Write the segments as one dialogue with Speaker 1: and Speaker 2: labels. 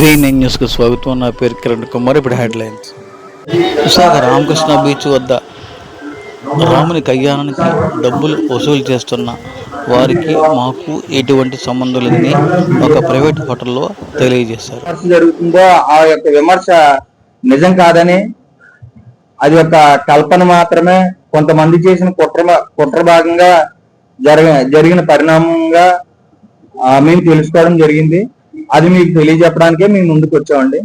Speaker 1: V nine న్యూస్కి స్వాగతం. నా పేరు కిరణ్ కుమార్. ఇప్పుడు హెడ్లైన్స్. విశాఖ రామకృష్ణ బీచ్ వద్ద రాముని కళ్యాణానికి డబ్బులు వసూలు చేస్తున్న వారికి మాకు ఎటువంటి సంబంధం లేదని ఒక ప్రైవేట్ హోటల్లో తెలియజేశారు.
Speaker 2: జరుగుతుందో? ఆ యొక్క విమర్శ నిజం కాదని అది ఒక కల్పన మాత్రమే. కొంతమంది చేసిన కుట్ర కుట్ర భాగంగా జరిగిన జరిగిన పరిణామంగా మేము తెలుసుకోవడం జరిగింది. అది మీకు తెలియజెప్పడానికే మేము ముందుకు వచ్చామండి.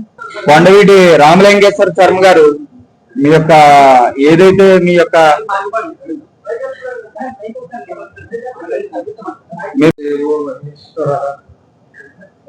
Speaker 2: కొండవీటి రామలింగేశ్వర శర్మ గారు మీ యొక్క ఏదైతే మీ యొక్క మీ-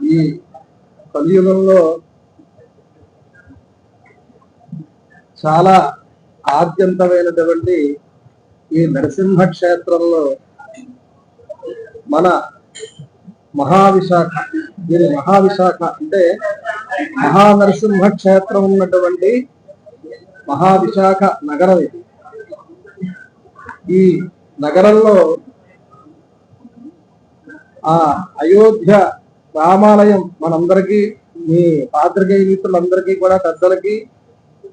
Speaker 3: ఈ కలియుగంలో చాలా ఆద్యంతమైనటువంటి ఈ నరసింహ క్షేత్రంలో మన మహావిశాఖ దీని మహావిశాఖ అంటే మహానరసింహ క్షేత్రం ఉన్నటువంటి మహావిశాఖ నగరం ఇది. ఈ నగరంలో ఆ అయోధ్య రామాలయం మనందరికీ మీ పాత్రికేయ మిత్రులందరికీ కూడా పెద్దలకి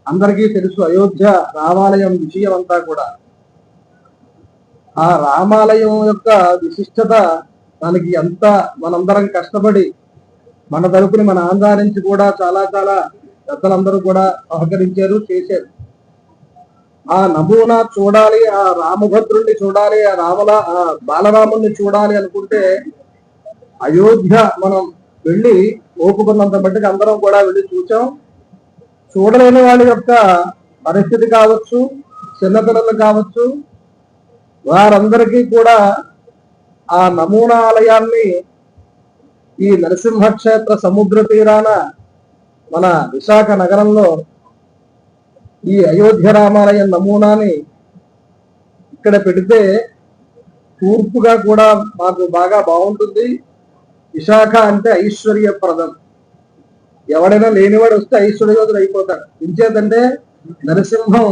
Speaker 3: అందరికీ తెలుసు అయోధ్య రామాలయం విషయం అంతా కూడా. ఆ రామాలయం యొక్క విశిష్టత దానికి ఎంత మనందరం కష్టపడి మన తరపుని మన ఆంధ్ర నుంచి కూడా చాలా చాలా పెద్దలందరూ కూడా సహకరించారు చేశారు. ఆ నమూనా చూడాలి ఆ రామభద్రుణ్ణి చూడాలి ఆ రామల ఆ బాలరాముణ్ణి చూడాలి అనుకుంటే అయోధ్య మనం వెళ్ళి ఓపుకున్నంత మట్టుకు అందరం కూడా వెళ్ళి చూచాం. చూడలేని వాళ్ళ యొక్క పరిస్థితి కావచ్చు చిన్నపిల్లలు కావచ్చు వారందరికీ కూడా ఆ నమూనా ఆలయాన్ని ఈ నరసింహక్షేత్ర సముద్ర తీరాన మన విశాఖ నగరంలో ఈ అయోధ్య రామాలయం నమూనాని ఇక్కడ పెడితే తూర్పుగా కూడా మాకు బాగా బాగుంటుంది. విశాఖ అంటే ఐశ్వర్యప్రదం ఎవడైనా లేనివాడు వస్తే ఐశ్వర్యవంతుడు అయిపోతాడు. ఇంచేతంటే నరసింహం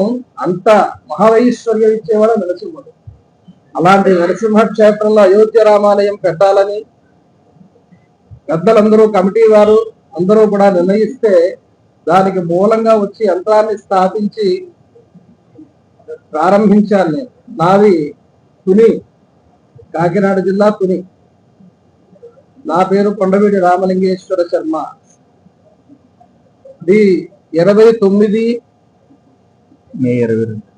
Speaker 3: అంత మహావైశ్వర్యం ఇచ్చేవాడు నరసింహుడు. అలాంటి నరసింహ క్షేత్రంలో అయోధ్య రామాలయం పెట్టాలని పెద్దలందరూ కమిటీ వారు అందరూ కూడా నిర్ణయిస్తే దానికి మూలంగా వచ్చి యంత్రాన్ని స్థాపించి ప్రారంభించాను నేను. నాది తుని కాకినాడ జిల్లా తుని. నా పేరు కొండవీడి రామలింగేశ్వర శర్మ. ఇది ఇరవై తొమ్మిది
Speaker 2: మే ఇరవై రెండు.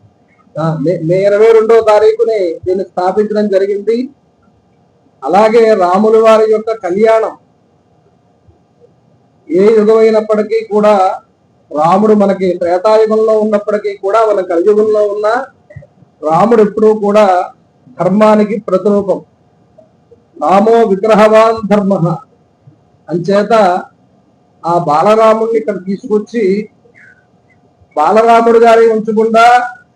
Speaker 3: మే- ఇరవై రెండో తారీఖుని దీన్ని స్థాపించడం జరిగింది. అలాగే రాముల వారి యొక్క కళ్యాణం ఏ యుగమైనప్పటికీ కూడా రాముడు మనకి త్రేతాయుగంలో ఉన్నప్పటికీ కూడా మన కలియుగంలో ఉన్న రాముడు ఎప్పుడూ కూడా ధర్మానికి ప్రతిరూపం. రామో విగ్రహవాన్ ధర్మ. అంచేత ఆ బాలరాముడిని ఇక్కడ తీసుకొచ్చి బాలరాముడు గారి ఉంచకుండా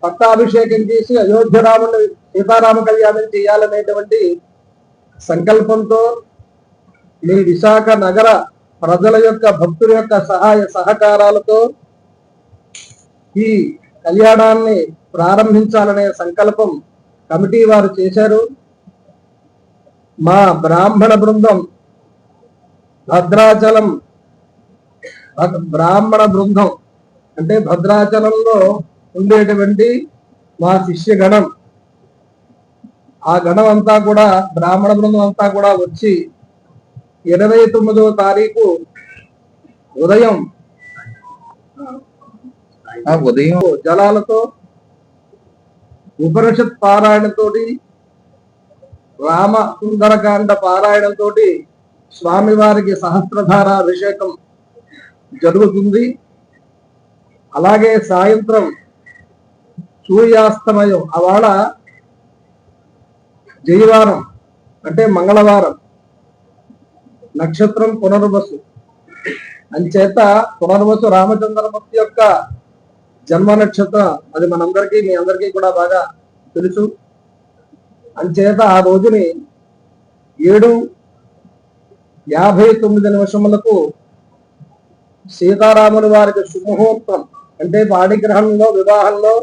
Speaker 3: పట్టాభిషేకం చేసి అయోధ్య రాముడిని సీతారామ కళ్యాణం చేయాలనేటువంటి సంకల్పంతో మీ విశాఖ నగర ప్రజల యొక్క భక్తుల యొక్క సహాయ సహకారాలతో ఈ కళ్యాణాన్ని ప్రారంభించాలనే సంకల్పం కమిటీ వారు చేశారు. మా బ్రాహ్మణ బృందం భద్రాచలం భద్- బ్రాహ్మణ బృందం అంటే భద్రాచలంలో ఉండేటువంటి మా శిష్య గణం ఆ గణం అంతా కూడా బ్రాహ్మణ బృందం అంతా కూడా వచ్చి ఇరవై తొమ్మిదవ తారీఖు ఉదయం
Speaker 2: ఆ ఉదయం
Speaker 3: జలాలతో ఉపనిషత్ పారాయణతోటి రామ సుందరకాండ పారాయణంతోటి స్వామివారికి సహస్రధార అభిషేకం జరుగుతుంది. అలాగే సాయంత్రం సూర్యాస్తమయం అవాళ జయవారం అంటే మంగళవారం నక్షత్రం పునర్వసు. అంచేత పునర్వసు రామచంద్రమూర్తి యొక్క జన్మ నక్షత్రం అది మనందరికీ మీ అందరికీ కూడా బాగా తెలుసు. అంచేత ఆ రోజుని ఏడు యాభై తొమ్మిది నిమిషములకు సీతారాముల వారికి సుముహూర్తం అంటే పాడిగ్రహంలో వివాహంలో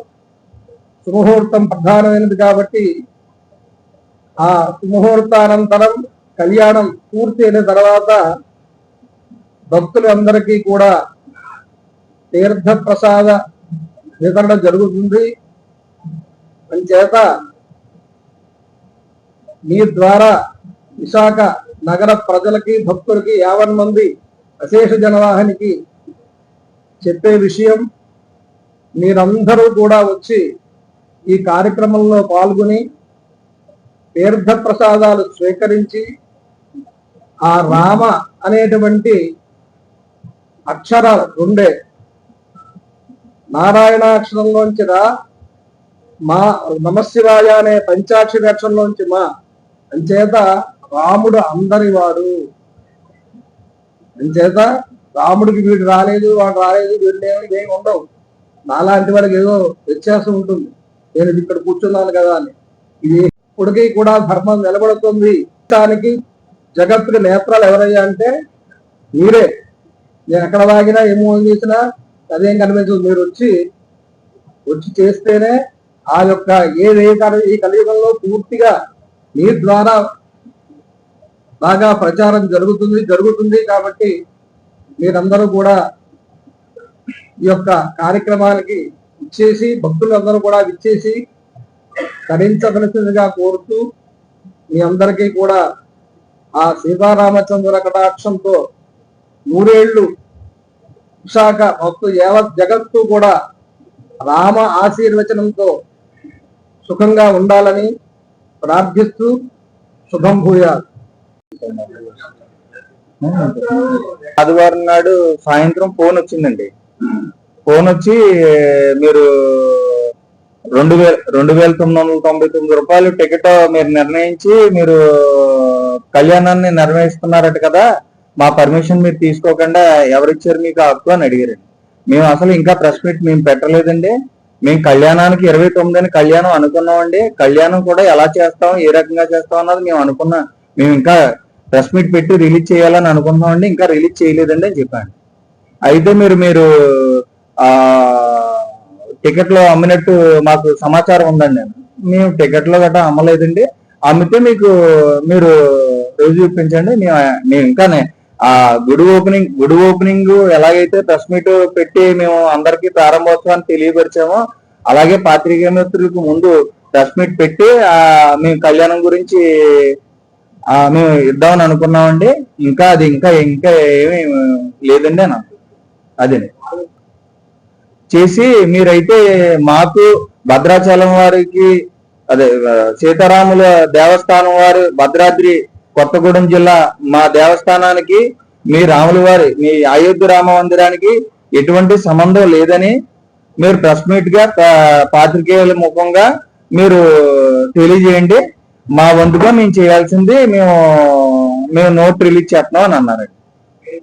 Speaker 3: సుముహూర్తం ప్రధానమైనది కాబట్టి ఆ సుముహూర్తానంతరం కళ్యాణం పూర్తి అయిన తర్వాత భక్తులందరికీ కూడా తీర్థ ప్రసాద వితరణ జరుగుతుంది. అంచేత మీ ద్వారా విశాఖ నగర ప్రజలకి భక్తులకి యావన్ మంది అశేష జనవాహానికి చెప్పే విషయం మీరందరూ కూడా వచ్చి ఈ కార్యక్రమంలో పాల్గొని తీర్థ ప్రసాదాలు స్వీకరించి ఆ రామ అనేటువంటి అక్షరాలు రెండే నారాయణాక్షరంలోంచి రా మా నమశివాయ అనే పంచాక్షరి అక్షరంలోంచి మా అంచేత రాముడు అందరి వాడు. అంచేత రాముడికి వీడు రాలేదు వాడు రాలేదు వీడు లేవని ఏమి ఉండవు. నాలాంటి వాడికి ఏదో వ్యత్యాసం ఉంటుంది. నేను ఇక్కడ కూర్చున్నాను కదా అని. ఇది ఇప్పటికీ కూడా ధర్మం నిలబడుతుంది. దానికి జగత్తుకి నేత్రాలు ఎవరయ్యా అంటే మీరే. నేను ఎక్కడ వాగినా ఏమో చేసినా అదేం కనిపించదు. మీరు వచ్చి వచ్చి చేస్తేనే ఆ యొక్క ఏది ఏ ఈ కలియుగంలో పూర్తిగా మీ ద్వారా బాగా ప్రచారం జరుగుతుంది జరుగుతుంది కాబట్టి మీరందరూ కూడా ఈ యొక్క కార్యక్రమానికి ఇచ్చేసి భక్తులందరూ కూడా విచ్చేసి తరించవలసిందిగా కోరుతూ మీ అందరికీ కూడా ఆ సీతారామచంద్ర కటాక్షంతో నూరేళ్ళు విశాఖ భక్తు యావ జగత్తు కూడా రామ ఆశీర్వచనంతో సుఖంగా ఉండాలని ప్రార్థిస్తూ శుభం భూయాలు
Speaker 2: ఆదివారం నాడు సాయంత్రం ఫోన్ వచ్చిందండి. ఫోన్ వచ్చి మీరు రెండు వేల రెండు వేల తొమ్మిది వందల తొంభై తొమ్మిది రూపాయలు టికెట్ మీరు నిర్ణయించి మీరు కళ్యాణాన్ని నిర్వహిస్తున్నారట కదా మా పర్మిషన్ మీరు తీసుకోకుండా ఎవరిచ్చారు మీకు హక్కు అని అడిగారండి. మేము అసలు ఇంకా ప్రెస్ మీట్ మేము పెట్టలేదండి. మేము కళ్యాణానికి ఇరవై తొమ్మిదిని కళ్యాణం అనుకున్నామండి కళ్యాణం కూడా ఎలా చేస్తాం ఏ రకంగా చేస్తాం అన్నది మేము అనుకున్నాం మేము ఇంకా ప్రెస్ మీట్ పెట్టి రిలీజ్ చేయాలని అనుకుంటున్నామండి ఇంకా రిలీజ్ చేయలేదండి అని చెప్పాను. అయితే మీరు మీరు ఆ టికెట్లు అమ్మినట్టు మాకు సమాచారం ఉందండి. మేము టికెట్లు గట్రా అమ్మలేదండి. అమ్మితే మీకు మీరు రోజు చూపించండి. మేము మేము ఇంకానే ఆ గుడి ఓపెనింగ్ గుడి ఓపెనింగ్ ఎలాగైతే ప్రెస్ మీట్ పెట్టి మేము అందరికీ ప్రారంభోత్సవాన్ని తెలియపరిచామో అలాగే పాత్రికేయ మిత్రులకు ముందు ప్రెస్ మీట్ పెట్టి ఆ మేము కళ్యాణం గురించి ఆ మేము ఇద్దామని అనుకున్నామండి. ఇంకా అది ఇంకా ఇంకా ఏమి లేదండి నాకు అదే. చేసి మీరైతే మాకు భద్రాచలం వారికి అదే సీతారాముల దేవస్థానం వారు భద్రాద్రి కొత్తగూడెం జిల్లా మా దేవస్థానానికి మీ రాముల వారి మీ అయోధ్య రామ మందిరానికి ఎటువంటి సంబంధం లేదని మీరు ప్రెస్ మీట్గా పా- పాత్రికేయుల ముఖంగా మీరు తెలియజేయండి. మా వంతుగా మేము చేయాల్సింది మేము మేము నోట్ రిలీజ్ చేస్తున్నాం అని అన్నారండి.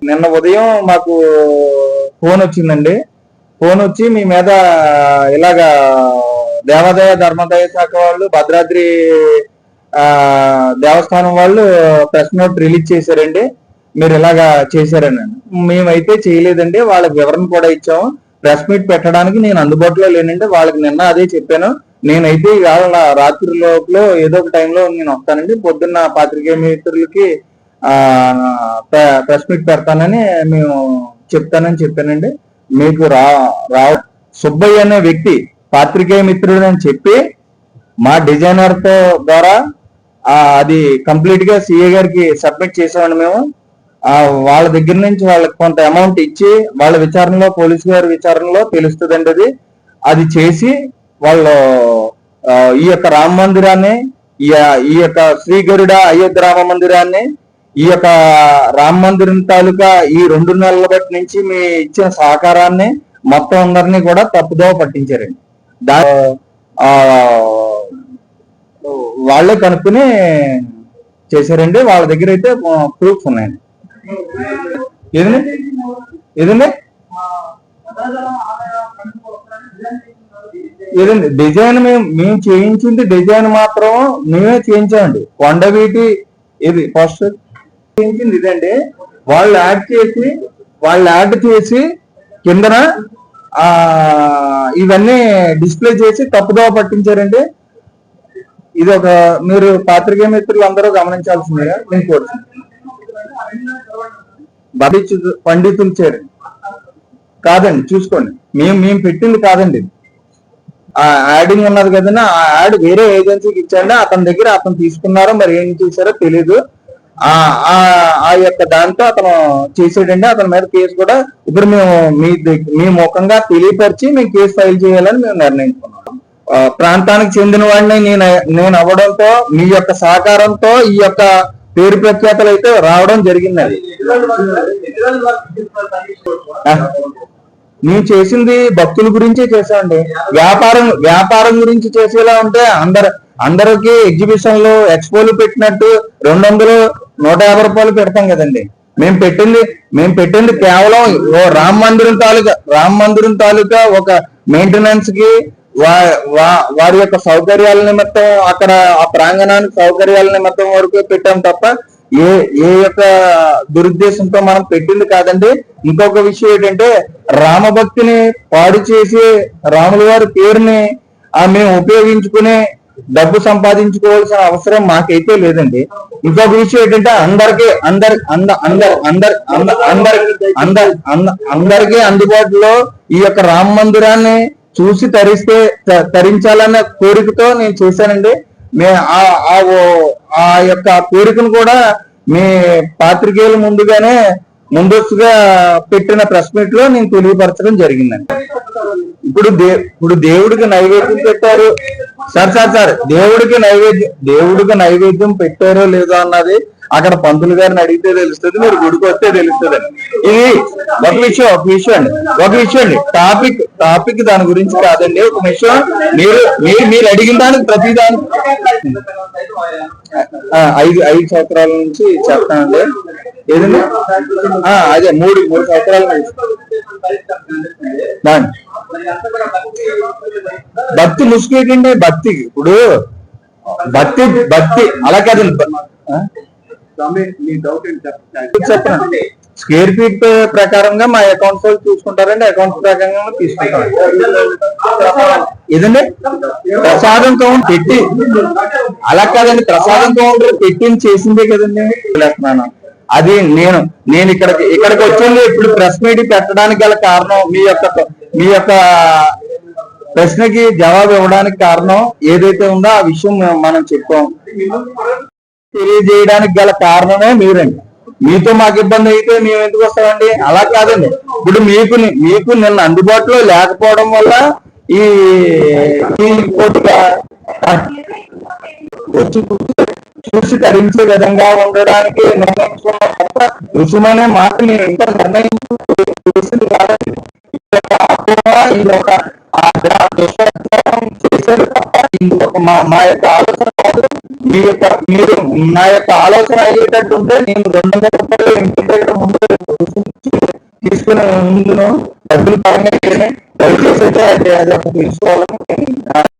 Speaker 2: నిన్న ఉదయం మాకు ఫోన్ వచ్చిందండి. ఫోన్ వచ్చి మీ మీద ఇలాగా దేవాదాయ ధర్మాదాయ శాఖ వాళ్ళు భద్రాద్రి దేవస్థానం వాళ్ళు ప్రెస్ నోట్ రిలీజ్ చేశారండి. మీరు ఇలాగా చేశారని. మేమైతే చేయలేదండి. వాళ్ళకి వివరణ కూడా ఇచ్చాము. ప్రెస్ మీట్ పెట్టడానికి నేను అందుబాటులో లేనండి. వాళ్ళకి నిన్న అదే చెప్పాను. నేనైతే ఇవాళ రాత్రి లోపల ఏదో ఒక టైంలో నేను వస్తానండి. పొద్దున్న పాత్రికేయ మిత్రులకి ఆ ప్రెస్ మీట్ పెడతానని మేము చెప్తానని చెప్పానండి. మీకు రా రా సుబ్బయ్య అనే వ్యక్తి పాత్రికేయ మిత్రుడు అని చెప్పి మా డిజైనర్తో ద్వారా అది కంప్లీట్గా సిఏ గారికి సబ్మిట్ చేసామండి మేము. వాళ్ళ దగ్గర నుంచి వాళ్ళకి కొంత అమౌంట్ ఇచ్చి వాళ్ళ విచారణలో పోలీసు గారి విచారణలో తెలుస్తుందండి అది. అది చేసి వాళ్ళు ఈ యొక్క రామ మందిరాన్ని ఈ ఈ యొక్క శ్రీ గరుడ అయోధ్య రామ మందిరాన్ని ఈ యొక్క రామ మందిరం తాలూకా ఈ రెండు నెలల బట్టి నుంచి మీ ఇచ్చిన సహకారాన్ని మొత్తం అందరినీ కూడా తప్పుదోవ పట్టించారండి. దా ఆ, వాళ్ళే కనుక్కుని చేశారండి. వాళ్ళ దగ్గర అయితే ప్రూఫ్స్ ఉన్నాయండి ఏదండి? ఏదండి? ఏదండి? డిజైన్ మేము మేము చేయించింది డిజైన్ మాత్రం మేమే చేయించామండి. కొండవీటి ఇది ఫస్ట్ చేయించింది ఇదండి. వాళ్ళు యాడ్ చేసి వాళ్ళు యాడ్ చేసి కిందన ఇవన్నీ డిస్ప్లే చేసి తప్పుదోవ పట్టించారండి. ఇది ఒక మీరు పాత్రికేయ మిత్రులు అందరూ గమనించాల్సిందిగా నేను కోరుతున్నాను. పండితులు చేరండి కాదండి చూసుకోండి. మేము మేము పెట్టింది కాదండి ఆ యాడింగ్ ఉన్నది కదండి ఆ యాడ్ వేరే ఏజెన్సీకి ఇచ్చాడు అతని దగ్గర అతను తీసుకున్నారో మరి ఏం చేశారో తెలీదు. ఆ ఆ ఆ యొక్క దాంతో అతను చేసాడండి అతని మీద కేసు కూడా ఇప్పుడు మేము మీ మీ ముఖంగా తెలియపరిచి మేము కేసు ఫైల్ చేయాలని మేము నిర్ణయించుకున్నాం. ప్రాంతానికి చెందిన వాడిని నేను నేను అవ్వడంతో మీ యొక్క సహకారంతో ఈ యొక్క పేరు ప్రఖ్యాతలు అయితే రావడం జరిగింది అది. మేము చేసింది భక్తుల గురించే చేశాండి వ్యాపారం వ్యాపారం గురించి చేసేలా ఉంటే అందరు అందరికి ఎగ్జిబిషన్లు ఎక్స్పోలు పెట్టినట్టు రెండు వందలు నూట యాభై రూపాయలు పెడతాం కదండి. మేము పెట్టింది మేము పెట్టింది కేవలం ఓ రామ మందిరం తాలూకా రామ మందిరం తాలూకా ఒక మెయింటెనెన్స్కి వారి యొక్క సౌకర్యాల నిమిత్తం అక్కడ ఆ ప్రాంగణానికి సౌకర్యాల నిమిత్తం వరకు పెట్టాం తప్ప ఏ ఏ యొక్క దురుద్దేశంతో మనం పెట్టింది కాదండి. ఇంకొక విషయం ఏంటంటే రామభక్తిని పాడు చేసి రాముల వారి పేరుని ఆ మేము ఉపయోగించుకుని డబ్బు సంపాదించుకోవాల్సిన అవసరం మాకైతే లేదండి. ఇంకొక విషయం ఏంటంటే అందరికి అందరి అంద అందరు అందరి అంద- అందరి అంద- అందరికీ అందుబాటులో ఈ యొక్క రామ మందిరాన్ని చూసి తరిస్తే త- తరించాలన్న కోరికతో నేను చేశానండి. మే ఆ ఆ ఆ యొక్క కోరికను కూడా మీ పాత్రికేయులు ముందుగానే ముందస్తుగా పెట్టిన ప్రెస్ మీట్లో నేను తెలియపరచడం జరిగిందండి. ఇప్పుడు దే ఇప్పుడు దేవుడికి నైవేద్యం పెట్టారు. సార్ సార్ సార్ దేవుడికి నైవేద్యం దేవుడికి నైవేద్యం పెట్టారో లేదో అన్నది అక్కడ పంతులు గారిని అడిగితే తెలుస్తుంది మీరు గుడికి వస్తే తెలుస్తుంది. ఇది ఒక విషయం ఒక విషయం అండి. ఒక విషయం అండి. టాపిక్ టాపిక్ దాని గురించి కాదండి. ఒక విషయం మీరు మీరు మీరు అడిగిన దానికి ప్రతి దానికి ఐదు ఐదు సంవత్సరాల నుంచి చెప్తానండి. ఏదండి? అదే మూడు మూడు సంవత్సరాల నుంచి. దాని భక్తి ముసుకేటండి భక్తి ఇప్పుడు భక్తి భక్తి అలా కాదండి. చెప్పండి. స్క్వేర్ ఫీట్ ప్రకారంగా మా అకౌంట్స్ వాళ్ళు చూసుకుంటారండి. అకౌంట్స్ ప్రకారంగా తీసుకుంటాం. ఇదండి ప్రసాదం కౌంట్ పెట్టి. అలా కాదండి. ప్రసాదం కౌంటర్ పెట్టింది చేసిందే కదండి. లేస్తున్నాను అది నేను నేను ఇక్కడికి ఇక్కడికి వచ్చింది ఇప్పుడు ప్రెస్ మీట్ పెట్టడానికి గల కారణం మీ యొక్క మీ యొక్క ప్రశ్నకి జవాబు ఇవ్వడానికి కారణం ఏదైతే ఉందో ఆ విషయం మనం చెప్పాం. తెలియజేయడానికి గల కారణమే మీరండి. మీతో మాకు ఇబ్బంది అయితే మేము ఎందుకు వస్తామండి? అలా కాదండి. ఇప్పుడు మీకు మీకు నిన్న అందుబాటులో లేకపోవడం వల్ల ఈ చూసి ధరించే విధంగా ఉండడానికి నిర్ణయించుకున్న తప్ప రుసుమనే మాట నేను ఇంకా నిర్ణయించింది కాదండి ఇది ఒక అపోహ, చేశారు తప్ప ఇది ఒక మా యొక్క ఆలోచన కాదు. మీ యొక్క మీరు నా యొక్క ఆలోచన అయ్యేటట్టు ఉంటే నేను రెండు వందల రూపాయలు ఇంటి దగ్గర ముందు తీసుకునే ముందును డబ్బులు పరంగా దయచేసి అయితే అది అది